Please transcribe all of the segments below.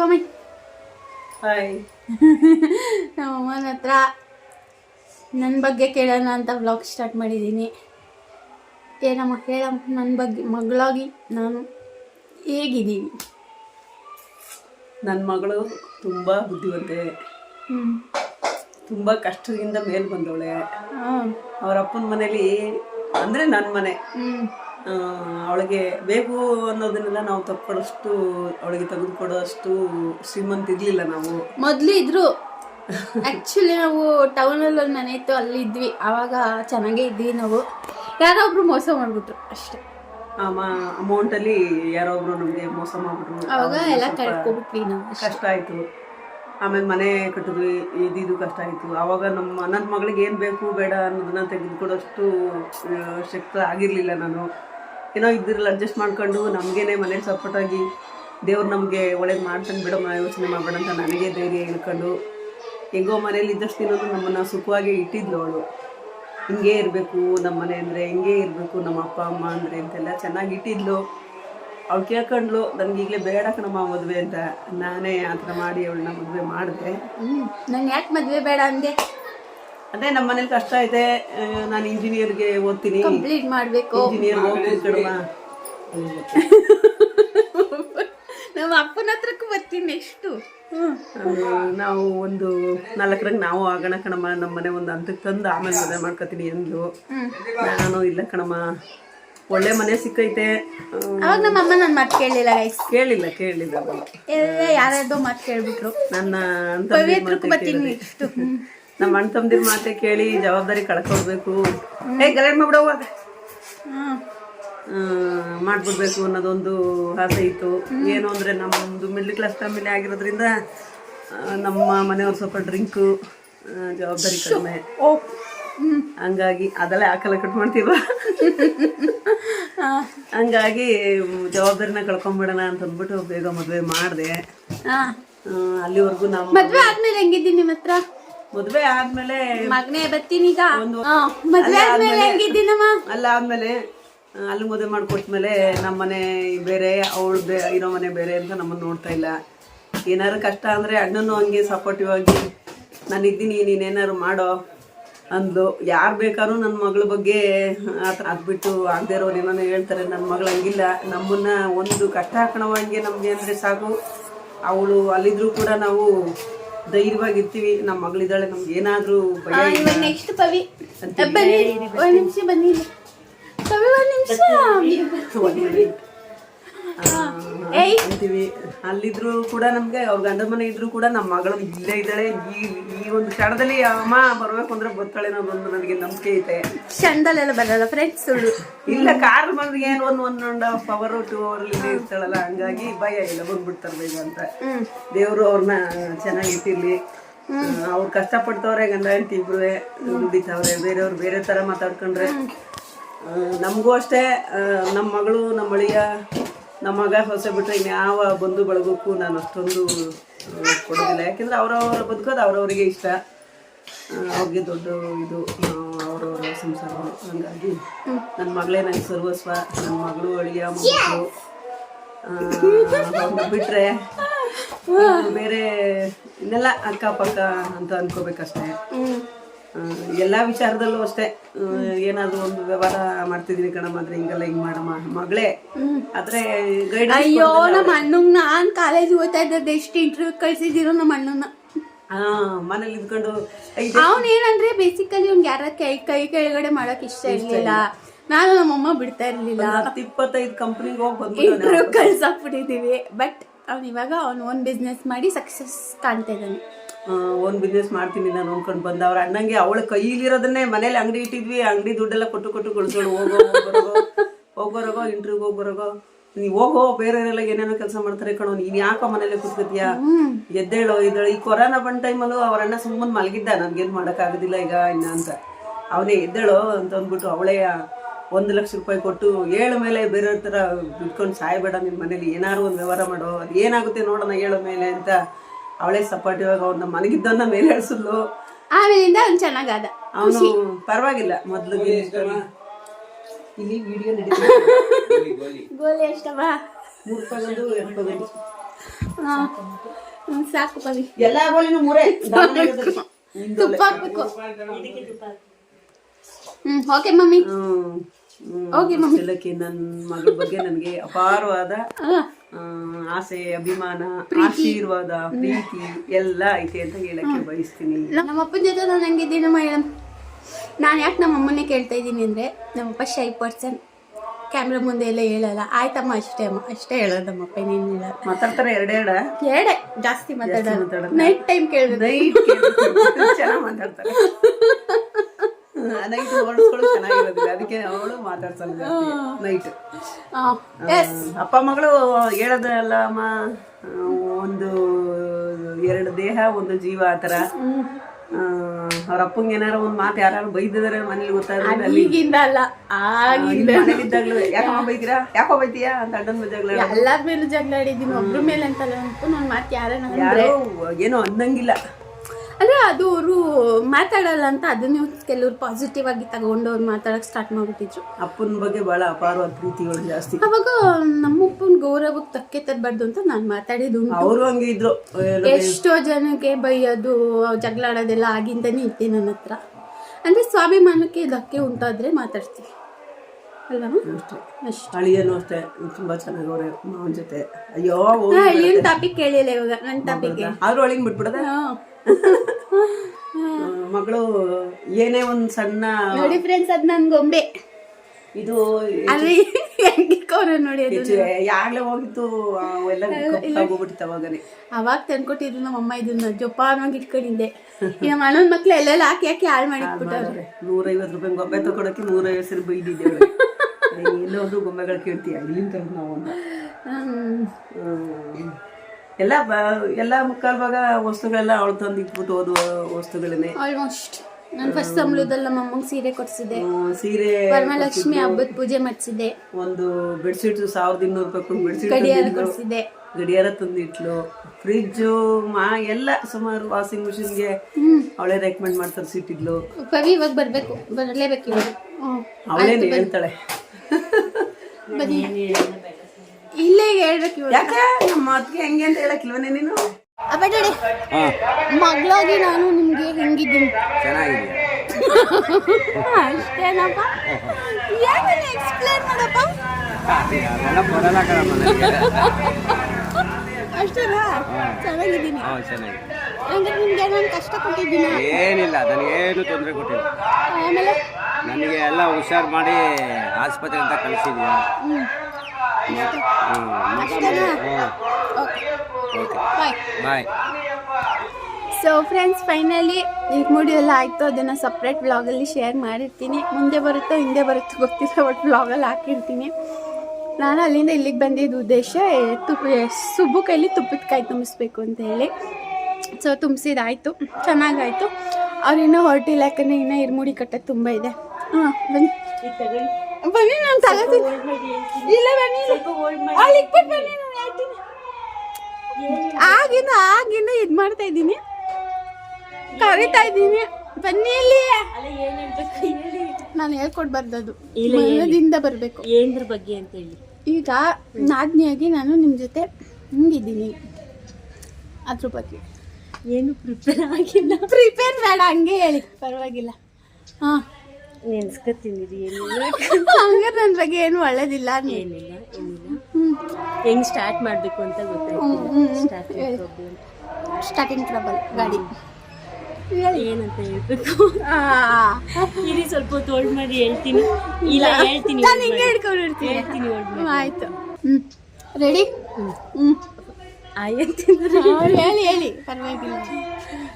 Mummy? Hi ನಮ್ಮ ಅಮ್ಮನ ಹತ್ರ ನನ್ನ ಬಗ್ಗೆ ಕೇಳೋಣ ಅಂತ ಬ್ಲಾಗ್ ಸ್ಟಾರ್ಟ್ ಮಾಡಿದ್ದೀನಿ. ಏನಮ್ಮ ಹೇಳಮ್ಮ ನನ್ನ ಬಗ್ಗೆ ಮಗಳಾಗಿ ನಾನು ಹೇಗಿದ್ದೀನಿ? ನನ್ನ ಮಗಳು ತುಂಬ ಬುದ್ಧಿವಂತೆ. ತುಂಬ ಕಷ್ಟದಿಂದ ಮೇಲೆ ಬಂದವಳೆ. ಅವರಪ್ಪನ ಅವ್ರ ಅಪ್ಪನ ಮನೇಲಿ ಅಂದರೆ ನನ್ನ ಮನೆ. ಅವಳಿಗೆ ಬೇಕು ಅನ್ನೋದನ್ನೆಲ್ಲ ನಾವು ತಕ್ಕೊಡೋಷ್ಟು ಅವಳಿಗೆ ತೆಗೆದುಕೊಡೋಷ್ಟು ಶ್ರೀಮಂತ ಇರಲಿಲ್ಲ ನಾವು. ಮೊದಲು ಇದ್ರು. ಆ್ಯಕ್ಚುಲಿ ನಾವು ಟೌನಲ್ಲಿ ಒಂದು ಮನೆ ಇತ್ತು ಅಲ್ಲಿ ಇದ್ವಿ. ಆವಾಗ ಚೆನ್ನಾಗೇ ಇದ್ವಿ ನಾವು. ಯಾರೋ ಒಬ್ರು ಮೋಸ ಮಾಡಿಬಿಟ್ರು ಅಷ್ಟೇ. ಅಮೌಂಟ್ ಅಮೌಂಟಲ್ಲಿ ಯಾರೋ ಒಬ್ರು ನಮಗೆ ಮೋಸ ಮಾಡ್ಬಿಟ್ರು. ಅವಾಗ ಎಲ್ಲ ಕಳ್ಕೊಬಿಟ್ವಿ ನಾವು ಕಷ್ಟ ಆಯಿತು. ಆಮೇಲೆ ಮನೆ ಕಟ್ಟಿದ್ವಿ ಇದಿದು ಕಷ್ಟ ಆಯಿತು. ಆವಾಗ ನಮ್ಮ ನನ್ನ ಮಗಳಿಗೆ ಏನು ಬೇಕು ಬೇಡ ಅನ್ನೋದನ್ನ ತೆಗೆದುಕೊಡೋಷ್ಟು ಶಕ್ತ ಆಗಿರಲಿಲ್ಲ ನಾನು. ಏನೋ ಇದ್ದಿರಲ್ಲ ಅಡ್ಜಸ್ಟ್ ಮಾಡ್ಕೊಂಡು ನಮಗೇನೆ ಮನೇಲಿ ಸಪೋರ್ಟಾಗಿ ದೇವ್ರು ನಮಗೆ ಒಳ್ಳೇದು ಮಾಡ್ತಾನೆ ಬಿಡಮ್ಮ ಯೋಚನೆ ಮಾಡಬೇಡ ಅಂತ ನನಗೆ ಧೈರ್ಯ ಹೇಳ್ಕೊಂಡು ಹೆಂಗೋ ಮನೇಲಿ ಇದ್ದಷ್ಟು ತಿನ್ನೋದು ನಮ್ಮನ್ನು ಸುಖವಾಗಿ ಇಟ್ಟಿದ್ಲು ಅವಳು. ಹಿಂಗೆ ಇರಬೇಕು ನಮ್ಮ ಮನೆ ಅಂದರೆ, ಹಿಂಗೆ ಇರಬೇಕು ನಮ್ಮ ಅಪ್ಪ, ಅಮ್ಮ ಅಂದರೆ ಅಂತೆಲ್ಲ ಚೆನ್ನಾಗಿ ಇಟ್ಟಿದ್ಲು. ಅವಳು ಕೇಳ್ಕೊಂಡ್ಲು ನನಗೀಗಲೇ ಬೇಡ ಕಣಮ್ಮ ಮದುವೆ ಅಂತ. ನಾನೇ ಆ ಥರ ಮಾಡಿ ಅವಳನ್ನ ಮದುವೆ ಮಾಡಿದೆ. ನಾನು ಯಾಕೆ ಮದುವೆ ಬೇಡ ಅಂದೆ? ಅದೇ ನಮ್ಮ ಮನೇಲಿ ಕಷ್ಟ ಐತೆ ನಾನು ಇಂಜಿನಿಯರ್ಗೆ ಓದ್ತೀನಿ. ಕಂಪ್ಲೀಟ್ ಮಾಡಬೇಕು. ಇಂಜಿನಿಯರ್ ಓದ್ತೀನಿ ಕಣಮ್ಮ ನಮ್ಮ ಅಪ್ಪನ ಹತ್ರಕ್ಕೂ ಬರ್ತೀನಿ ನೆಕ್ಸ್ಟು ನಾವು ಒಂದು ನಾಲ್ಕರಂಗೆ ನಾವು ಆಗೋಣ ಕಣಮ್ಮ. ನಮ್ಮ ಮನೆ ಒಂದು ಹಂತಕ್ಕೆ ತಂದು ಆಮೇಲೆ ಮದುವೆ ಮಾಡ್ಕೊತೀನಿ ಅಂದ್ಲು. ನಾನು ಇಲ್ಲ ಕಣಮ್ಮ. ಒಳ್ಳೆ ಮನೆ ಸಿಕ್ಕೈತೆ. ಅವಾಗ ನಮ್ಮ ಅಮ್ಮ ನನ್ನ ಮಾತು ಕೇಳಲಿಲ್ಲ ಗೈಸ್ ಕೇಳಿಲ್ಲ ಕೇಳಿಲ್ಲ. ಎಲ್ಲ ಯಾರ್ಯಾರ್ದೋ ಮಾತು ಕೇಳ್ಬಿಟ್ರು. ನನ್ನ ಅಂತ ಪವಿತ್ರಕ್ಕೂ ಬರ್ತೀನಿ ನೆಕ್ಸ್ಟು ನಮ್ಮ ಅಣ್ಣ ತಮ್ಮದಿರ್ ಮಾತೆ ಕೇಳಿ ಜವಾಬ್ದಾರಿ ಕಳ್ಕೊಳ್ಬೇಕು ಏ ಗಲಾಟೆ ಮಾಡ್ಬಿಡವ್ವ. ಹ್ಞೂ ಮಾಡ್ಬಿಡ್ಬೇಕು ಅನ್ನೋದೊಂದು ಆಸೆ ಇತ್ತು. ಏನು ಅಂದರೆ ನಮ್ಮದು ಮಿಡ್ಲ್ ಕ್ಲಾಸ್ ಫ್ಯಾಮಿಲಿ ಆಗಿರೋದ್ರಿಂದ ನಮ್ಮ ಮನೆಯವ್ರು ಸ್ವಲ್ಪ ಡ್ರಿಂಕು ಜವಾಬ್ದಾರಿ ಕಡಿಮೆ. ಹಂಗಾಗಿ ಅದೆಲ್ಲ ಹಾಕಲ್ಲ ಕಟ್ ಮಾಡ್ತೀವ? ಹಂಗಾಗಿ ಜವಾಬ್ದಾರಿನ ಕಳ್ಕೊಂಬಿಡೋಣ ಅಂತ ಅಂದ್ಬಿಟ್ಟು ಬೇಗ ಮದುವೆ ಮಾಡಿದೆ. ಅಲ್ಲಿವರೆಗೂ ನಮ್ಮ ಮದುವೆ ಆದ್ಮೇಲೆ ಹೆಂಗಿದ್ದೀನಿ ನಿಮ್ಮ ಹತ್ರ? ಮದುವೆ ಆದ್ಮೇಲೆ ಮಗನೇ ಬರ್ತೀನಿ ಈಗ. ಹಾಂ ಮದ್ವೆ ಆದ್ಮೇಲೆ ಹೆಂಗಿದ್ದೀನಮ್ಮ? ಅಲ್ಲ ಆದ್ಮೇಲೆ ಅಲ್ಲಿ ಮದುವೆ ಮಾಡ್ಕೊಟ್ಮೇಲೆ ನಮ್ಮನೆ ಬೇರೆ ಅವಳು ಬೇ ಇರೋ ಮನೆ ಬೇರೆ ಅಂತ ನಮ್ಮನ್ನು ನೋಡ್ತಾ ಇಲ್ಲ. ಏನಾರು ಕಷ್ಟ ಅಂದರೆ ಅಣ್ಣನೂ ಹಂಗೆ ಸಪೋರ್ಟಿವ್ ಆಗಿ ನಾನು ಇದ್ದೀನಿ ನೀನೇನಾರು ಮಾಡೋ ಅಂದ್ಲು. ಯಾರು ಬೇಕಾದ್ರೂ ನನ್ನ ಮಗಳ ಬಗ್ಗೆ ಆ ಥರ ಅದ್ಬಿಟ್ಟು ಆಗದೆ ಇರೋರು ಏನೋ ಹೇಳ್ತಾರೆ ನನ್ನ ಮಗಳು ಹಂಗಿಲ್ಲ. ನಮ್ಮನ್ನ ಒಂದು ಕಷ್ಟ ಹಾಕೋಣವಂಗೆ ನಮಗೆ ಅಂದರೆ ಸಾಕು. ಅವಳು ಅಲ್ಲಿದ್ರೂ ಕೂಡ ನಾವು ಧೈರ್ಯವಾಗಿರ್ತೀವಿ ನಮ್ಮ ಮಗಳಿದ್ದಾಳೆ ನಮ್ಗೆ ಏನಾದರೂ ಭಯ ಇಲ್ಲ. ನೆಕ್ಸ್ಟ್ ಪವಿ. ಬನ್ನಿ ಒಂದ್ ನಿಮಿಷ ಬನ್ನಿ ಇಲ್ಲಿ. ಪವಿ ಒಂದ್ ನಿಮಿಷ. ಒಂದ್ minute. ಆ, ಏಯ್ ಅಂತೀವಿ. ಅಲ್ಲಿದ್ರು ಕೂಡ ನಮ್ಗೆ ಅವ್ರ ಗಂಡ ಮನೆ ಇದ್ರು ಕೂಡ ನಮ್ಮ ಮಗಳು ಇಲ್ಲೇ ಇದ್ದಾಳೆ. ಈ ಈ ಒಂದು ಕ್ಷಣದಲ್ಲಿ ಅಮ್ಮ ಬರ್ಬೇಕು ಅಂದ್ರೆ ಬರ್ತಾಳೆ ಅನ್ನೋದೊಂದು ನನಗೆ ನಂಬಿಕೆ ಐತೆ. ಚಂದಲೆಲ್ಲ ಬರಲ್ಲ ಫ್ರೆಂಡ್ಸ್ ಸುಳ್ಳು ಇಲ್ಲ ಕಾರ್ ಬಂದ್ರೆ ಏನು ಒಂದು one and half hour two hour ಇಲ್ಲೇ ಇರ್ತಾಳಲ್ಲ ಹಂಗಾಗಿ ಭಯ ಇಲ್ಲ ಬಂದ್ಬಿಡ್ತಾರೆ ಬೇಗ ಅಂತ. ದೇವರು ಅವ್ರನ್ನ ಚೆನ್ನಾಗಿ ಇಟ್ಟಿರ್ಲಿ. ಅವ್ರು ಕಷ್ಟಪಡ್ತವ್ರೆ ಗಂಡ ಹೆಂಡತಿ ಇಬ್ರು ದುಡಿತಾವ್ರೆ ಬೇರೆಯವ್ರು ಬೇರೆ ಥರ ಮಾತಾಡ್ಕೊಂಡ್ರೆ. ನಮಗೂ ಅಷ್ಟೇ ನಮ್ಮ ಮಗಳು ನಮ್ಮ ಅಳಿಯ ನಮ್ಮ ಮಗ ಹೊಸ ಬಿಟ್ಟರೆ ಇನ್ಯಾವ ಬಂಧು ಬಳಗಕ್ಕೂ ನಾನು ಅಷ್ಟೊಂದು ಕೊಡೋದಿಲ್ಲ. ಯಾಕೆಂದ್ರೆ ಅವರವ್ರ ಬದುಕೋದು ಅವರವರಿಗೆ ಇಷ್ಟ. ಅವ್ರಿಗೆ ದೊಡ್ಡ ಇದು ಅವರವರ ಸಂಸಾರ. ಹಂಗಾಗಿ ನನ್ನ ಮಗಳೇ ನನಗೆ ಸರ್ವಸ್ವ. ನನ್ನ ಮಗಳು ಅಳಿಯ ಮಕ್ಕಳು ಬಿಟ್ಟರೆ ಬೇರೆ ಇನ್ನೆಲ್ಲ ಅಕ್ಕಪಕ್ಕ ಅಂತ ಅನ್ಕೋಬೇಕಷ್ಟೇ. ಎಲ್ಲಾ ವಿಚಾರದಲ್ಲೂ ಅಷ್ಟೇ ಏನಾದ್ರೂ ಒಂದು ವ್ಯವಹಾರ ಮಾಡ್ತಿದೀನಿ ಕಣಮ್ಮ ಅಂದ್ರೆ ಹಿಂಗಲ್ಲ ಹಿಂಗ್ ಮಾಡಮ್ಮ ಮಗಳೇ. ಆದ್ರೆ ಗೈಡ್ ಅಯ್ಯೋ ನಮ್ಮ ಅಣ್ಣಂಗ್ ನಾನ್ ಕಾಲೇಜ್ ಓದ್ತಾ ಇದ್ದ ಎಷ್ಟು ಇಂಟರ್ವ್ಯೂ ಕಳ್ಸಿದ್ದೀರೋ ನಮ್ಮ ಅಣ್ಣನ ಹಾ ಮನೇಲಿ ಇದ್ಕೊಂಡು ಅವನ್ ಏನಂದ್ರೆ ಬೇಸಿಕಲಿ ಅವ್ನ್ ಯಾರ ಕೈ ಕೈ ಕೆಳಗಡೆ ಮಾಡಕ್ ಇಷ್ಟ ಇರ್ಲಿಲ್ಲ. ನಾನು ನಮ್ಮಮ್ಮ ಬಿಡ್ತಾ ಇರ್ಲಿಲ್ಲ. ಹತ್ತು ಇಪ್ಪತ್ತೈದು ಕಂಪ್ನಿಗೆ ಹೋಗಿ ಕಳ್ಸಾಕ್ ಇಂಟರ್ವ್ಯೂ ಕಳ್ಸಾಕ್ಬಿಟ್ಟಿದೀವಿ. ಬಟ್ ಅವ್ನು ಇವಾಗ ಅವ್ನು ಓನ್ ಬಿಸ್ನೆಸ್ ಮಾಡಿ ಸಕ್ಸಸ್ ಕಾಣ್ತಾ ಇದ್ದಾನೆ. ಓನ್ ಬಿಸ್ನೆಸ್ ಮಾಡ್ತೀನಿ ನಾನು ಅನ್ಕೊಂಡು ಬಂದ. ಅವ್ರ ಅಣ್ಣಂಗೆ ಅವಳ ಕೈಲಿರೋದನ್ನೇ ಮನೇಲಿ ಅಂಗಡಿ ಇಟ್ಟಿದ್ವಿ ಅಂಗಡಿ ದುಡ್ಡೆಲ್ಲ ಕೊಟ್ಟು ಕೊಟ್ಟು ಕಳ್ಸೋಳು ಹೋಗೋ ಹೋಗೋರಗೋ ಹೋಗೋರಗೋ ಹೋಗೋರಗೋ ನೀವು ಹೋಗೋ ಬೇರೆಯವರೆಲ್ಲ ಏನೇನೋ ಕೆಲಸ ಮಾಡ್ತಾರೆ ಕಣೋ ನೀನ್ ಯಾಕೋ ಮನೇಲೆ ಕೂತ್ಕೋತೀಯ ಎದ್ದೇಳು ಇದ್ದಳು ಈ ಕೊರೋನಾ ಬಂದ ಟೈಮಲ್ಲೂ ಅವ್ರ ಅಣ್ಣ ಸುಮ್ಮನೆ ಮಲಗಿದ್ದ ನನಗೇನು ಮಾಡೋಕ್ಕಾಗೋದಿಲ್ಲ ಈಗ ಇನ್ನ ಅಂತ. ಅವನೇ ಎದ್ದೇಳೋ ಅಂತ ಅಂದ್ಬಿಟ್ಟು ಅವಳೇ ಒಂದು ಲಕ್ಷ ರೂಪಾಯಿ ಕೊಟ್ಟು ಏಳು ಮೇಲೆ ಬೇರೆಯವ್ರ ಥರ ಬಿಟ್ಕೊಂಡು ಸಾಯಬೇಡ ನಿನ್ನ ಮನೇಲಿ ಏನಾದ್ರು ಒಂದು ವ್ಯವಹಾರ ಮಾಡೋ ಅದು ಏನಾಗುತ್ತೆ ನೋಡೋಣ ಏಳು ಮೇಲೆ ಅಂತ ಅವಳೇ ಸಪೋರ್ಟಿವ್ ಆಗಿ ಅವ್ರನ್ನ ಮಲಗಿದ್ದನ್ನ ಮೇಲೆ ಹೇಳ್ಸಿದ್ಲು. ಆಮೇಲಿಂದ ಅವ್ನು ಚೆನ್ನಾಗಾದ. ಅವನು ಪರವಾಗಿಲ್ಲ ಮೊದಲು ಇಲ್ಲಿ ವಿಡಿಯೋ ನಡೀತದೆ ಗೋಲಿ ಅಷ್ಟವಾ ಮೂರು ಒಂದು ಎರಡು ರೂಪಾಯಿ ಸಾಕು ಪವಿ. ಎಲ್ಲ ಗೋಲಿನೂ ಮೂರೇ. ತುಪ್ಪ ಹಾಕ್ಬೇಕು. ಹ್ಞೂ ಓಕೆ ಮಮ್ಮಿ. ಹ್ಮ್. ಹ್ಮ್. ಮಮ್ಮಿ. ನನ್ನ ಮಗಳ ಬಗ್ಗೆ ನನಗೆ ಅಪಾರವಾದ ಆಸೆ ಅಭಿಮಾನ ಆಶೀರ್ವಾದ ಪ್ರೀತಿ ಎಲ್ಲ ಐತೆ ಅಂತ ಹೇಳಕ್ಕೆ ಬಯಸ್ತೀನಿ. ನಮ್ಮ ಅಪ್ಪನ ಜೊತೆ ನಾನು ಹಂಗಿದ್ದೀನಿ ಮೇಡಮ್ ನಾನು ಯಾಕೆ ನಮ್ಮ ಅಮ್ಮನೇ ಕೇಳ್ತಾ ಇದ್ದೀನಿ ಅಂದರೆ ನಮ್ಮಪ್ಪ ಶೈ ಪರ್ಸನ್ ಕ್ಯಾಮ್ರಾ ಮುಂದೆ ಎಲ್ಲ ಹೇಳಲ್ಲ. ಆಯ್ತಮ್ಮ ಅಷ್ಟೇ ಅಮ್ಮ. ಅಷ್ಟೇ ಹೇಳೋದು ನಮ್ಮಪ್ಪ ಇನ್ನೇನು ಹೇಳಲ್ಲ ಮಾತಾಡ್ತಾರೆ ಎರಡೆರಡ ಎರಡೇ. ಜಾಸ್ತಿ ಮಾತಾಡೋದು ಮಾತಾಡಲ್ಲ. ನೈಟ್ ಟೈಮ್ ಕೇಳಿದ್ರೆ ಚೆನ್ನಾಗಿ ಮಾತಾಡ್ತಾರೆ. ನೈಟ್ ಚೆನ್ನಾಗಿರೋದಿಲ್ಲ. ಅದಕ್ಕೆ ಅವಳು ಮಾತಾಡ್ಸಲ್ಲ ನೈಟ್ ಅಪ್ಪ ಮಗಳು ಹೇಳೋದಲ್ಲ ಅಮ್ಮ ಒಂದು ಎರಡು ದೇಹ ಒಂದು ಜೀವ ಆ ಥರ. ಅವ್ರ ಅಪ್ಪಂಗೆ ಏನಾರ ಒಂದು ಮಾತು ಯಾರು ಬೈದಿದಾರೆ ಮನೇಲಿ ಗೊತ್ತಾದ್ರೆ ಅಲ್ಲಿ ಈಗಿಂದ ಅಲ್ಲ ಯಾಕಮ್ಮ ಬೈತೀರಾ ಯಾಕೋ ಬೈತೀಯಾ ಅಂತ ಅಡ್ಡನ್ ಜಗಳ ಎಲ್ಲಾರ ಮೇಲೂ ಜಗಳ ಆಡಿದ್ದೀನಿ ಒಬ್ರ ಮೇಲೆ ಅಂತಲ್ಲ ನನ್ನ ಮಾತು ಯಾರೋ ಏನೋ ಅನ್ನಂಗಿಲ್ಲ ಅಂದ್ರೆ ಅದು ಅವರು ಮಾತಾಡಲ್ಲ ಅಂತ ಅದನ್ನ ಕೆಲವ್ರು ಪಾಸಿಟಿವ್ ಆಗಿ ತಗೊಂಡು ಅವ್ರು ಮಾತಾಡಕ್ ಸ್ಟಾರ್ಟ್ ಮಾಡ್ಬಿಟ್ಟಿದ್ರು. ಅಪ್ಪನ ಬಗ್ಗೆ ಬಹಳ ಅಪಾರವಾದ ಪ್ರೀತಿಗಳು ಜಾಸ್ತಿ. ಅವಾಗ ನಮ್ಮಪ್ಪನ ಗೌರವಕ್ಕೆ ತಕ್ಕೆ ತರಬಾರ್ದು ಅಂತ ನಾನು ಮಾತಾಡಿದ್ದು. ಅವರು ಹಂಗೆ ಇದ್ರು. ಎಷ್ಟೋ ಜನಕ್ಕೆ ಬೈಯೋದು ಜಗಳ ಆಡೋದೆಲ್ಲ ಆಗಿಂದನೇ ಇತ್ತೆ ನನ್ನ ಹತ್ರ. ಅಂದ್ರೆ ಸ್ವಾಭಿಮಾನಕ್ಕೆ ಧಕ್ಕೆ ಉಂಟಾದ್ರೆ ಮಾತಾಡ್ತೀವಿ ಅಲ್ವಾ ಅಷ್ಟೇ. ಅಷ್ಟೇ. ಅಳಿಯನು ಅಷ್ಟೇ. ತುಂಬಾ ಮಾವನ ಜೊತೆ. ಅಯ್ಯೋ ಏನ್ ಟಾಪಿಕ್ ಕೇಳಿಲ್ಲ ಇವಾಗ? ನನ್ನ ಟಾಪಿಕ್ ಆದ್ರೂ ಒಳಗೆ ಬಿಟ್ಬಿಡದ? ಮಗಳು ಏನೇ ಒಂದ್ ಸಣ್ಣ ನೋಡಿ ಫ್ರೆಂಡ್ಸ್ ಅದ್ ನನ್ ಗೊಂಬೆ. ಇದು ಅಲ್ಲಿ ಹೆಂಗಿಕ್ಕವ್ರೆ ನೋಡಿ ಅದು. ಯಾಗ್ಲೇ ಆ, ಎಲ್ಲ ಅವಾಗನೇ. ಅವಾಗ ತಂದ್ಕೊಟ್ಟಿದ್ರು ನಮ್ಮ ಅಮ್ಮ ಇದನ್ನ. ಜೋಪಾನವಾಗಿ ಇಟ್ಕೊಂಡಿದ್ದೆ. ನಮ್ಮ ಅಣ್ಣನ ಮಕ್ಳು ಎಲ್ಲೆಲ್ಲ ಹಾಕಿ ಹಾಕಿ ಹಾಳು ಮಾಡಿಟ್ಬಿಟ್ಟವ್ರೆ ನೂರೈವತ್ತು ರೂಪಾಯಿ ಗೊಂಬೆ ತಗೊಳಕ್ಕೆ ನೂರೈವತ್ತು ರೂಪಾಯಿ ಬೈದಿದ್ದೇವೆ ಎಲ್ಲೋದು ಗೊಂಬೆಗಳು ಕೇಳ್ತೀಯ? ಇಲ್ಲಿಂದ ನಾವು. ಎಲ್ಲ ಬ ಎಲ್ಲ ಮುಕ್ಕಾಲ್ ಭಾಗ ವಸ್ತುಗಳೆಲ್ಲ ಅವಳು ತಂದು ಇಟ್ಬಿಟ್ಟು ಓದುವ ವಸ್ತುಗಳನ್ನೇ. ಆಲ್ಮೋಸ್ಟ್ ನಾನು ಫಸ್ಟ್ ಸಂಬಳದಲ್ಲಿ ನಮ್ಮ ಅಮ್ಮಂಗೆ ಸೀರೆ ಕೊಡ್ಸಿದ್ದೆ. ಹ್ಮ್, ಸೀರೆ ವರಮಹಾಲಕ್ಷ್ಮಿ ಹಬ್ಬದ ಪೂಜೆ ಮಾಡಿಸಿದೆ ಒಂದು ಬೆಡ್ಶೀಟ್ ಸಾವಿರದ ಇನ್ನೂರು ರೂಪಾಯಿ ಬೆಡ್ಶೀಟ್ ಗಡಿಯಾರ ಕೊಡ್ಸಿದ್ದೆ. ಗಡಿಯಾರ ತಂದಿಟ್ಲು. ಫ್ರಿಜ್ಜು ಮಾ ಎಲ್ಲ ಸುಮಾರು ವಾಷಿಂಗ್ ಮಿಷಿನ್ಗೆ ಅವಳೆ ರೆಕಮೆಂಡ್ ಮಾಡ್ತಾರೆ ಸಿಟ್ಟಿದ್ಲು ಕವಿ ಇವಾಗ ಬರ್ಬೇಕು ಬರಲೇಬೇಕು ಇವಾಗ. ಅವಳೇನು ಹೇಳ್ತಾಳೆ. ಬನ್ನಿ. ಇಲ್ಲೇ ಹೇಳ್ಬೇಕು ಯಾಕೆ? ನಮ್ಮ ಮಾತಿಗೆ ಹೆಂಗೆ ಅಂತ ಹೇಳಕ್ಕಿಲ್ವನೇ ನೀನು? ಅಬ್ಬಡಿ ಮಗಳಾಗಿ ನಾನು ನಿಮ್ಗೆ ಹೆಂಗಿದ್ದೀನಿ. ಚೆನ್ನಾಗಿದೆಯಾ ಅಷ್ಟೇನಪ್ಪ. ಏನೇನು ಎಕ್ಸ್ಪ್ಲೇನ್ ಮಾಡಪ್ಪ? ಅಷ್ಟೇನಾ? ಚೆನ್ನಾಗಿದ್ದೀನಿ. ಹಂಗಾರೆ ನಿಮ್ಗೆ ನಾನು ಕಷ್ಟ ಕೊಟ್ಟಿದ್ದೀನಿ ಏನಿಲ್ಲ ನನಗೇನು ತೊಂದರೆ ಕೊಟ್ಟಿಲ್ಲ. ಆಮೇಲೆ? ನನಗೆ ಎಲ್ಲ ಹುಷಾರು ಮಾಡಿ ಆಸ್ಪತ್ರೆ ಅಂತ ಕಳಿಸಿದ್ಯಾ. Bye bye so friends finally ಮುಡಿ ಎಲ್ಲ ಆಯಿತು. ಅದನ್ನು ಸಪ್ರೇಟ್ ವ್ಲಾಗಲ್ಲಿ ಶೇರ್ ಮಾಡಿರ್ತೀನಿ. ಮುಂದೆ ಬರುತ್ತೋ ಹಿಂದೆ ಬರುತ್ತೋ ಗೊತ್ತಿಲ್ಲ ಒಟ್ಟು ವ್ಲಾಗಲ್ಲಿ ಹಾಕಿರ್ತೀನಿ. ನಾನು ಅಲ್ಲಿಂದ ಇಲ್ಲಿಗೆ ಬಂದಿದ್ದ ಉದ್ದೇಶ ತುಪ್ಪ ಸುಬ್ಬು ಕೈಲಿ ತುಪ್ಪದ ಕಾಯಿ ತುಂಬಿಸ್ಬೇಕು ಅಂತ ಹೇಳಿ. ಸೊ ತುಂಬಿಸಿದಾಯಿತು. ಚೆನ್ನಾಗಾಯಿತು. ಅವ್ರು ಇನ್ನೂ ಹೊರಟಿಲ್ಲ ಯಾಕಂದರೆ ಇನ್ನೂ ಇರ್ಮುಡಿ ಕಟ್ಟೋದು ತುಂಬ ಇದೆ. ಹಾಂ ಬನ್ನಿ. ಬನ್ನಿ ನಾನು ತಗೋತೀನಿ ಇಲ್ಲ ಬನ್ನಿ ಅಲ್ಲಿ ಬನ್ನಿ ನಾನು ಹೇಳ್ತೀನಿ ಆಗಿನ ಆಗಿನ ಇದು ಮಾಡ್ತಾ ಇದ್ದೀನಿ ಕರಿತಾ ಇದ್ದೀನಿ ಬನ್ನಿ ಇಲ್ಲಿ ನಾನು ಹೇಳ್ಕೊಡ್ಬಾರ್ದದು ಮನದಿಂದ ಬರಬೇಕು ಏನ್ರ ಬಗ್ಗೆ ಅಂತ ಹೇಳಿ ಈಗ ನಾದ್ನಿಯಾಗಿ ನಾನು ನಿಮ್ಮ ಜೊತೆ ಹಿಂಗಿದ್ದೀನಿ ಅದ್ರ ಬಗ್ಗೆ ಏನು ಪ್ರಿಪೇರ್ ಆಗಿಲ್ಲ ಪ್ರಿಪೇರ್ ಬೇಡ ಹಂಗೆ ಹೇಳಿ ಪರವಾಗಿಲ್ಲ ಹಾಂ ನೆನ್ಸ್ಕೊತೀನಿ ಏನಿಲ್ಲ. ಹಂಗಾರೆ ನನ್ನ ಬಗ್ಗೆ ಏನು ಒಳ್ಳೇದಿಲ್ಲ ಏನಿಲ್ಲ ಏನಿಲ್ಲ. ಹೆಂಗ್ ಸ್ಟಾರ್ಟ್ ಮಾಡಬೇಕು ಅಂತ. ಗೊತ್ತಾಯ್ತು. ಸ್ಟಾರ್ಟಿಂಗ್ ಟ್ರಬಲ್ ಗಾಡಿ. ಏನಂತ ಹೇಳ್ಬೇಕು? ಇರಿ ಸ್ವಲ್ಪ ಹೊತ್ತು ಹೋಲ್ಡ್ ಮಾಡಿ ಹೇಳ್ತೀನಿ. ಇಲ್ಲ ಹೇಳ್ತೀನಿ ನಾನು ಹಿಂಗೆ ಹೇಳ್ಕೊಂಡು ಹೇಳ್ತೀನಿ ಹೇಳ್ತೀನಿ ಆಯ್ತು. ಹ್ಞೂ ರೆಡಿ ಹ್ಞೂ ಆಯ್ ಅಂತಂದ್ರೆ ಹೇಳಿ ಹೇಳಿ. ಪರವಾಗಿಲ್ಲ.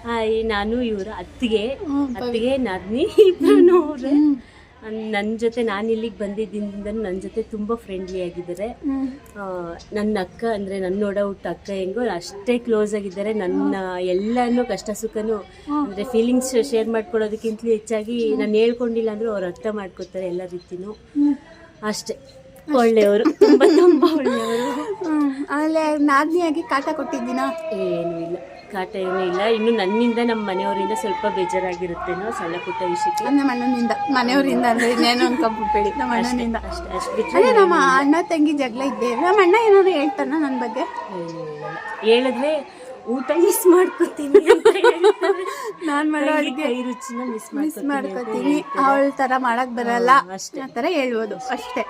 ಹಾಯ್ ನಾನು ಇವರು ಅತ್ತಿಗೆ. ಅತ್ತಿಗೆ ನದ್ನಿ ಇಬ್ರು ಅವ್ರೆ. ನನ್ನ ಜೊತೆ ನಾನು ಇಲ್ಲಿಗೆ ಬಂದಿದ್ದಿಂದ ನನ್ನ ಜೊತೆ ತುಂಬ ಫ್ರೆಂಡ್ಲಿ ಆಗಿದ್ದಾರೆ. ನನ್ನ ಅಕ್ಕ ಅಂದರೆ ನನ್ನ ನೋಡ ಹುಟ್ಟ ಅಕ್ಕ ಹೆಂಗೋ ಅಷ್ಟೇ ಕ್ಲೋಸ್ ಆಗಿದ್ದಾರೆ. ನನ್ನ ಎಲ್ಲನೂ ಕಷ್ಟ ಸುಖನೂ ಅಂದರೆ ಫೀಲಿಂಗ್ಸ್ ಶೇರ್ ಮಾಡ್ಕೊಳ್ಳೋದಕ್ಕಿಂತಲೂ ಹೆಚ್ಚಾಗಿ ನಾನು ಹೇಳ್ಕೊಂಡಿಲ್ಲ ಅಂದರೂ ಅವ್ರು ಅರ್ಥ ಮಾಡ್ಕೋತಾರೆ ಎಲ್ಲ ರೀತಿನೂ. ಅಷ್ಟೇ. ಒಳ್ಳೆಯವರು ತುಂಬಾ ತುಂಬಾ ಒಳ್ಳೆಯವರು. ಆಮೇಲೆ ನಾದ್ನಿಯಾಗಿ ಕಾಟ ಕೊಟ್ಟಿದ್ದೀನ? ಏನೂ ಇಲ್ಲ ಕಾಟ ಏನೂ ಇಲ್ಲ. ಇನ್ನು ನನ್ನಿಂದ ನಮ್ಮ ಮನೆಯವರಿಂದ ಸ್ವಲ್ಪ ಬೇಜಾರಾಗಿರುತ್ತೇನೋ ಸಣ್ಣ ಪುಟ್ಟ ವಿಷಯಕ್ಕೆ. ನಮ್ಮ ಅಣ್ಣನಿಂದ ಮನೆಯವರಿಂದ ಅಂದ್ರೆ ಇನ್ನೇನು ಅನ್ಕೊಂಡ್ಬಿಡ್ಬೇಡಿ ನಮ್ಮ ಅಣ್ಣನಿಂದ ಅಷ್ಟೇ ಅಷ್ಟು. ಬಿಟ್ಟರೆ ನಮ್ಮ ಅಣ್ಣ ತಂಗಿ ಜಗಳ ಇದ್ದೇವೆ ನಮ್ಮ ಅಣ್ಣ ಏನಾದ್ರು ಹೇಳ್ತಾನ ನನ್ನ ಬಗ್ಗೆ? ಹೇಳಿದ್ರೆ ಊಟ ಮಿಸ್ ಮಾಡ್ಕೋತೀನಿ ನಾನು ಮಾಡೋ ಅಡುಗೆ ಈ ರುಚಿನ ಮಿಸ್ ಮಿಸ್ ಮಾಡ್ಕೋತೀನಿ ಅವಳ ತರ ಮಾಡಕ್ ಬರಲ್ಲ. ಅಷ್ಟೇ. ಆ ಥರ ಹೇಳ್ಬೋದು. ಅಷ್ಟೇ.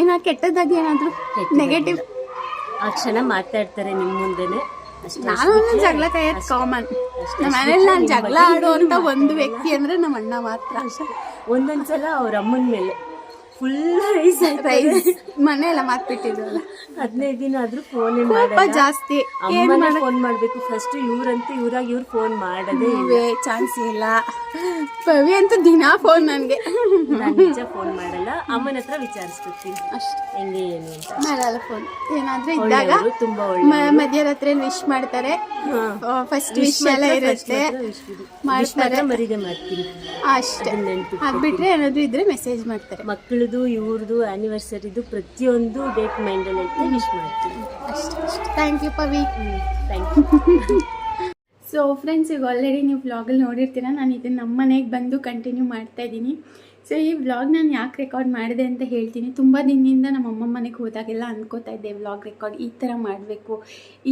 ಇನ್ನು ಕೆಟ್ಟದಾಗಿ ಏನಾದರೂ ನೆಗೆಟಿವ್ ಆ ಕ್ಷಣ ಮಾತಾಡ್ತಾರೆ ನಿಮ್ಮ ಮುಂದೆನೆ. ಅಷ್ಟೇ ನಾನು ಜಗಳ ಕಾಯೋದು ಕಾಮನ್ ನಮ್ಮ ಮನೇಲಿ ನಾನು ಜಗಳ ಆಡುವಂತ ಒಂದು ವ್ಯಕ್ತಿ ಅಂದ್ರೆ ನಮ್ಮ ಅಣ್ಣ ಮಾತ್ರ. ಒಂದೊಂದ್ಸಲ ಅವ್ರ ಅಮ್ಮನ ಮೇಲೆ. ಫುಲ್ ರೈಸ್ ರೈಸ್ ಎಲ್ಲ ಮಾತ್ಬಿಟ್ಟಿದ್ವಲ್ಲ. ಹದಿನೈದು ದಿನ ಆದ್ರೂ ಫೋನ್ ಸ್ವಲ್ಪ ಜಾಸ್ತಿ. ಅಮ್ಮನ ಫೋನ್ ಮಾಡ್ಬೇಕು. ಫಸ್ಟ್ ಇವ್ರಂತೂ ಇವ್ರಾಗ ಇವ್ರು ಫೋನ್ ಮಾಡದೇ ಇವೆ ಚಾನ್ಸ್ ಇಲ್ಲ. ಪವಿ ಅಂತೂ ದಿನ ಫೋನ್ ನನಗೆ. ನಾನು ನಿಜ ಫೋನ್ ಮಾಡಲ್ಲ. ಅಮ್ಮನ ಹತ್ರ ವಿಚಾರಿಸ್ಬಿಡ್ತೀನಿ. ಅಷ್ಟೇ. ಹೆಂಗೆ ಏನು ಅಂತ. ಮಾಡಲ್ಲ ಫೋನ್ ಏನಾದ್ರೂ ಇದ್ದಾಗ ಒಳ್ಳೆಯವರು ತುಂಬಾ ಒಳ್ಳೆ ಮ- ಮಧ್ಯರಾತ್ರಿ ವಿಶ್ ಮಾಡ್ತಾರೆ. ಫಸ್ಟ್ ವಿಶ್ ಎಲ್ಲ ಇರುತ್ತೆ. ಮಾಡ್ತಾರೆ. ಮರಿಗೆ ಮಾಡ್ತೀನಿ. ಅಷ್ಟೇ. ಅದನ್ನ ನೆನ್ಪಿಟ್ಟು ಆಗ್ಬಿಟ್ರೆ ಏನಾದ್ರು ಇದ್ರೆ ಮೆಸೇಜ್ ಮಾಡ್ತಾರೆ. ಮಕ್ಕಳದು ಇವ್ರದ್ದು ಆ್ಯನಿವರ್ಸರಿದು ಪ್ರತಿಯೊಂದು ಡೇಟ್ ಮೈಂಡಲ್ಲಿ ಐತೆ ವಿಶ್ ಮಾಡ್ತೀನಿ ಅಷ್ಟೇ ಅಷ್ಟೇ. Thank you Pavi. Thank you so friends ಈಗ ಆಲ್ರೆಡಿ ನೀವು ವ್ಲಾಗಲ್ಲಿ ನೋಡಿರ್ತೀರ? ನಾನು ಇದನ್ನು ನಮ್ಮ ಮನೆಗೆ ಬಂದು ಕಂಟಿನ್ಯೂ ಮಾಡ್ತಾ ಇದ್ದೀನಿ. ಸೊ ಈ ವ್ಲಾಗ್ ನಾನು ಯಾಕೆ ರೆಕಾರ್ಡ್ ಮಾಡಿದೆ ಅಂತ ಹೇಳ್ತೀನಿ. ತುಂಬ ದಿನದಿಂದ ನಮ್ಮ ಅಮ್ಮ ಮನೆಗೆ ಹೋದಾಗೆಲ್ಲ ಅಂದ್ಕೋತಾ ಇದ್ದೆ ವ್ಲಾಗ್ ರೆಕಾರ್ಡ್ ಈ ಥರ ಮಾಡಬೇಕು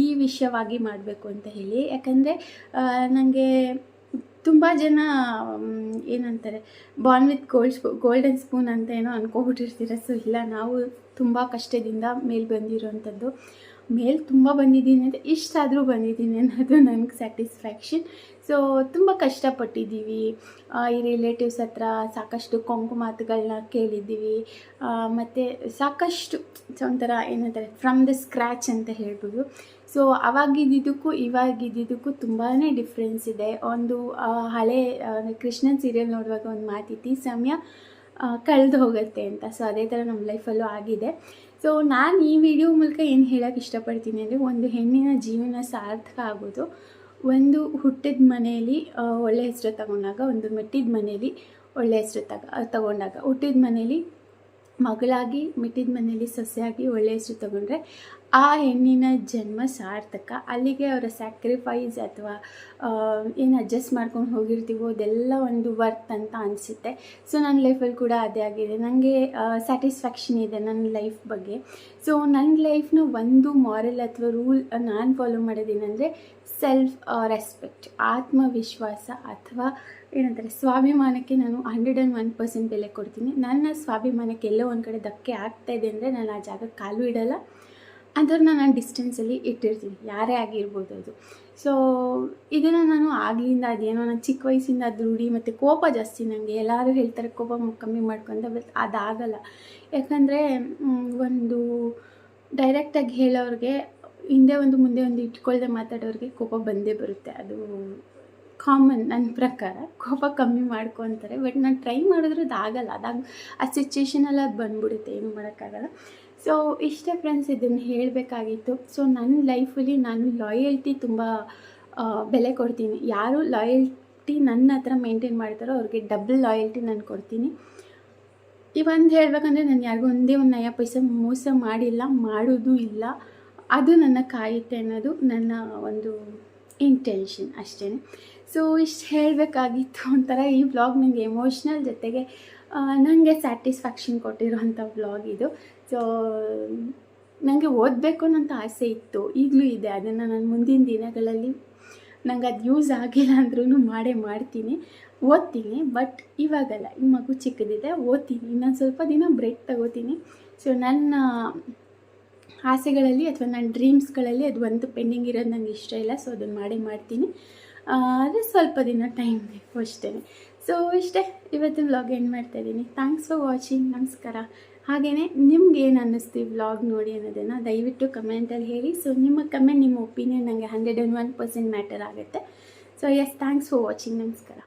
ಈ ವಿಷಯವಾಗಿ ಮಾಡಬೇಕು ಅಂತ ಹೇಳಿ. ಯಾಕಂದರೆ ನನಗೆ ತುಂಬ ಜನ ಏನಂತಾರೆ born with gold spoon golden spoon ಅಂತ ಏನೋ ಅನ್ಕೊಬಿಟ್ಟಿರ್ತೀರ. ಸೊ ಇಲ್ಲ, ನಾವು ತುಂಬ ಕಷ್ಟದಿಂದ ಮೇಲೆ ಬಂದಿರೋವಂಥದ್ದು. ಮೇಲೆ ತುಂಬ ಬಂದಿದ್ದೀನಿ ಅಂತ ಇಷ್ಟಾದರೂ ಬಂದಿದ್ದೀನಿ ಅನ್ನೋದು ನನಗೆ ಸ್ಯಾಟಿಸ್ಫ್ಯಾಕ್ಷನ್ ಸೊ ತುಂಬ ಕಷ್ಟಪಟ್ಟಿದ್ದೀವಿ. ಈ ರಿಲೇಟಿವ್ಸ್ ಹತ್ರ ಸಾಕಷ್ಟು ಕೊಂಕು ಮಾತುಗಳನ್ನ ಕೇಳಿದ್ದೀವಿ. ಮತ್ತು ಸಾಕಷ್ಟು ಒಂಥರ ಏನಂತಾರೆ ಫ್ರಮ್ ದ ಸ್ಕ್ರ್ಯಾಚ್ ಅಂತ ಹೇಳ್ಬೋದು. ಸೊ ಅವಾಗಿದ್ದಿದ್ದಕ್ಕೂ ಇವಾಗಿದ್ದಿದ್ದಕ್ಕೂ ತುಂಬಾ ಡಿಫ್ರೆನ್ಸ್ ಇದೆ. ಒಂದು ಹಳೆ ಕೃಷ್ಣನ್ ಸೀರಿಯಲ್ ನೋಡುವಾಗ ಒಂದು ಮಾತಿತ್ತು ಸಮಯ ಕಳೆದು ಹೋಗುತ್ತೆ ಅಂತ. ಸೊ ಅದೇ ಥರ ನಮ್ಮ ಲೈಫಲ್ಲೂ ಆಗಿದೆ. ಸೊ ನಾನು ಈ ವಿಡಿಯೋ ಮೂಲಕ ಏನು ಹೇಳೋಕ್ಕೆ ಇಷ್ಟಪಡ್ತೀನಿ ಅಂದರೆ ಒಂದು ಹೆಣ್ಣಿನ ಜೀವನ ಸಾರ್ಥಕ ಆಗೋದು. ಒಂದು ಹುಟ್ಟಿದ ಮನೆಯಲ್ಲಿ ಒಳ್ಳೆ ಹೆಸರು ತಗೊಂಡಾಗ, ಒಂದು ಮೆಟ್ಟಿದ ಮನೆಯಲ್ಲಿ ಒಳ್ಳೆ ಹೆಸರು ತಗ, ತಗೊಂಡಾಗ, ಹುಟ್ಟಿದ ಮನೆಯಲ್ಲಿ ಮಗಳಾಗಿ, ಮಿಟ್ಟಿದ ಮನೆಯಲ್ಲಿ ಸೊಸೆಯಾಗಿ ಒಳ್ಳೆಯ ಹೆಸರು ತಗೊಂಡ್ರೆ ಆ ಹೆಣ್ಣಿನ ಜನ್ಮ ಸಾರ್ಥಕ. ಅಲ್ಲಿಗೆ ಅವರ ಸ್ಯಾಕ್ರಿಫೈಸ್ ಅಥವಾ ಏನು ಅಡ್ಜಸ್ಟ್ ಮಾಡ್ಕೊಂಡು ಹೋಗಿರ್ತೀವೋ ಅದೆಲ್ಲ ಒಂದು ವರ್ತ್ ಅಂತ ಅನಿಸುತ್ತೆ. ಸೊ ನನ್ನ ಲೈಫಲ್ಲಿ ಕೂಡ ಅದೇ ಆಗಿದೆ. ನನಗೆ ಸ್ಯಾಟಿಸ್ಫ್ಯಾಕ್ಷನ್ ಇದೆ ನನ್ನ ಲೈಫ್ ಬಗ್ಗೆ. ಸೊ ನನ್ನ ಲೈಫ್ನ ಒಂದು ಮಾರಲ್ ಅಥವಾ ರೂಲ್ ನಾನು ಫಾಲೋ ಮಾಡೋದೇನೆಂದರೆ ಸೆಲ್ಫ್ ರೆಸ್ಪೆಕ್ಟ್ ಆತ್ಮವಿಶ್ವಾಸ ಅಥವಾ ಏನಂತಾರೆ ಸ್ವಾಭಿಮಾನಕ್ಕೆ ನಾನು ಹಂಡ್ರೆಡ್ ಆ್ಯಂಡ್ ಒನ್ ಪರ್ಸೆಂಟ್ ಬೆಲೆ ಕೊಡ್ತೀನಿ. ನನ್ನ ಸ್ವಾಭಿಮಾನಕ್ಕೆ ಎಲ್ಲೋ ಒಂದು ಕಡೆ ಧಕ್ಕೆ ಇದೆ ಅಂದರೆ ನಾನು ಆ ಜಾಗಕ್ಕೆ ಕಾಲು ಇಡಲ್ಲ. ಅದನ್ನು ನಾನು ಡಿಸ್ಟೆನ್ಸಲ್ಲಿ ಇಟ್ಟಿರ್ತೀನಿ. ಯಾರೇ ಆಗಿರ್ಬೋದು ಅದು. ಸೊ ಇದನ್ನು ನಾನು ಆಗಲಿಂದ ಅದೇನೋ ನಾನು ಚಿಕ್ಕ ವಯಸ್ಸಿಂದ ಅದು ರೂಢಿ ಮತ್ತು ಕೋಪ ಜಾಸ್ತಿ ನನಗೆ ಎಲ್ಲರೂ ಹೇಳ್ತಾರೆ ಕೋಪ ಕಮ್ಮಿ ಮಾಡ್ಕೊಂತ ಬಟ್ ಅದಾಗಲ್ಲ. ಯಾಕಂದರೆ ಒಂದು ಡೈರೆಕ್ಟಾಗಿ ಹೇಳೋರಿಗೆ ಹಿಂದೆ ಒಂದು ಮುಂದೆ ಒಂದು ಇಟ್ಕೊಳ್ದೆ ಮಾತಾಡೋರಿಗೆ ಕೋಪ ಬಂದೇ ಬರುತ್ತೆ. ಅದು ಕಾಮನ್ ನನ್ನ ಪ್ರಕಾರ. ಕೋಪ ಕಮ್ಮಿ ಮಾಡ್ಕೊತಾರೆ. ಬಟ್ ನಾನು ಟ್ರೈ ಮಾಡಿದ್ರೆ ಅದು ಆಗಲ್ಲ. ಅದಾಗ ಆ ಸಿಚುವೇಶನಲ್ಲಿ ಅದು ಬಂದ್ಬಿಡುತ್ತೆ. ಏನು ಮಾಡೋಕ್ಕಾಗಲ್ಲ. ಸೊ ಇಷ್ಟೇ ಫ್ರೆಂಡ್ಸ್ ಇದನ್ನು ಹೇಳಬೇಕಾಗಿತ್ತು. ಸೊ ನನ್ನ ಲೈಫಲ್ಲಿ ನಾನು ಲಾಯಲ್ಟಿ ತುಂಬ ಬೆಲೆ ಕೊಡ್ತೀನಿ. ಯಾರು ಲಾಯಲ್ಟಿ ನನ್ನ ಹತ್ರ ಮೇಂಟೈನ್ ಮಾಡ್ತಾರೋ ಅವ್ರಿಗೆ ಡಬಲ್ ಲಾಯಲ್ಟಿ ನಾನು ಕೊಡ್ತೀನಿ. ಇವೊಂದು ಹೇಳಬೇಕಂದ್ರೆ ನಾನು ಯಾರಿಗೂ ಒಂದೇ ಒಂದು ನಯ ಪೈಸೆ ಮೋಸ ಮಾಡಿಲ್ಲ, ಮಾಡೋದು ಇಲ್ಲ. ಅದು ನನ್ನ ಕಾಯುತ್ತೆ ಅನ್ನೋದು ನನ್ನ ಒಂದು ಇಂಟೆನ್ಷನ್ ಅಷ್ಟೇ ಸೊ ಇಷ್ಟು ಹೇಳಬೇಕಾಗಿತ್ತು ಒಂಥರ ಈ ವ್ಲಾಗ್ ನನಗೆ ಎಮೋಷ್ನಲ್ ಜೊತೆಗೆ ನನಗೆ ಸ್ಯಾಟಿಸ್ಫ್ಯಾಕ್ಷನ್ ಕೊಟ್ಟಿರುವಂಥ ವ್ಲಾಗ್ ಇದು. ಸೊ ನನಗೆ ಓದಬೇಕು ಅನ್ನೋಂಥ ಆಸೆ ಇತ್ತು. ಈಗಲೂ ಇದೆ. ಅದನ್ನು ನಾನು ಮುಂದಿನ ದಿನಗಳಲ್ಲಿ ನಂಗೆ ಅದು ಯೂಸ್ ಆಗಿಲ್ಲ ಅಂದ್ರೂ ಮಾಡೇ ಮಾಡ್ತೀನಿ. ಓದ್ತೀನಿ ಬಟ್ ಇವಾಗಲ್ಲ. ಈ ಮಗು ಚಿಕ್ಕದಿದೆ, ಓದ್ತೀನಿ. ಇನ್ನೊಂದು ಸ್ವಲ್ಪ ದಿನ ಬ್ರೇಕ್ ತಗೋತೀನಿ. ಸೊ ನನ್ನ ಆಸೆಗಳಲ್ಲಿ ಅಥವಾ ನನ್ನ ಡ್ರೀಮ್ಸ್ಗಳಲ್ಲಿ ಅದು ಒಂದು ಪೆಂಡಿಂಗ್ ಇರೋದು ನನಗೆ ಇಷ್ಟ ಇಲ್ಲ, ಸೊ ಅದನ್ನು ಮಾಡೇ ಮಾಡ್ತೀನಿ. ಆದರೆ ಸ್ವಲ್ಪ ದಿನ ಟೈಮ್ ಬೇಕು ಅಷ್ಟೇ. ಸೊ ಇಷ್ಟೇ. ಇವತ್ತು ವ್ಲಾಗ್ ಎಂಡ್ ಮಾಡ್ತಾಯಿದ್ದೀನಿ ಥ್ಯಾಂಕ್ಸ್ ಫಾರ್ ವಾಚಿಂಗ್ ನಮಸ್ಕಾರ. ಹಾಗೆಯೇ ನಿಮ್ಗೆ ಏನು ಅನ್ನಿಸ್ತೀವಿ ವ್ಲಾಗ್ ನೋಡಿ ಅನ್ನೋದನ್ನು ದಯವಿಟ್ಟು ಕಮೆಂಟಲ್ಲಿ ಹೇಳಿ. ಸೊ ನಿಮ್ಮ ಕಮೆಂಟ್ ನಿಮ್ಮ ಒಪಿನಿಯನ್ ನನಗೆ hundred and one percent matter ಆಗುತ್ತೆ. So yes thanks for watching ನಮಸ್ಕಾರ.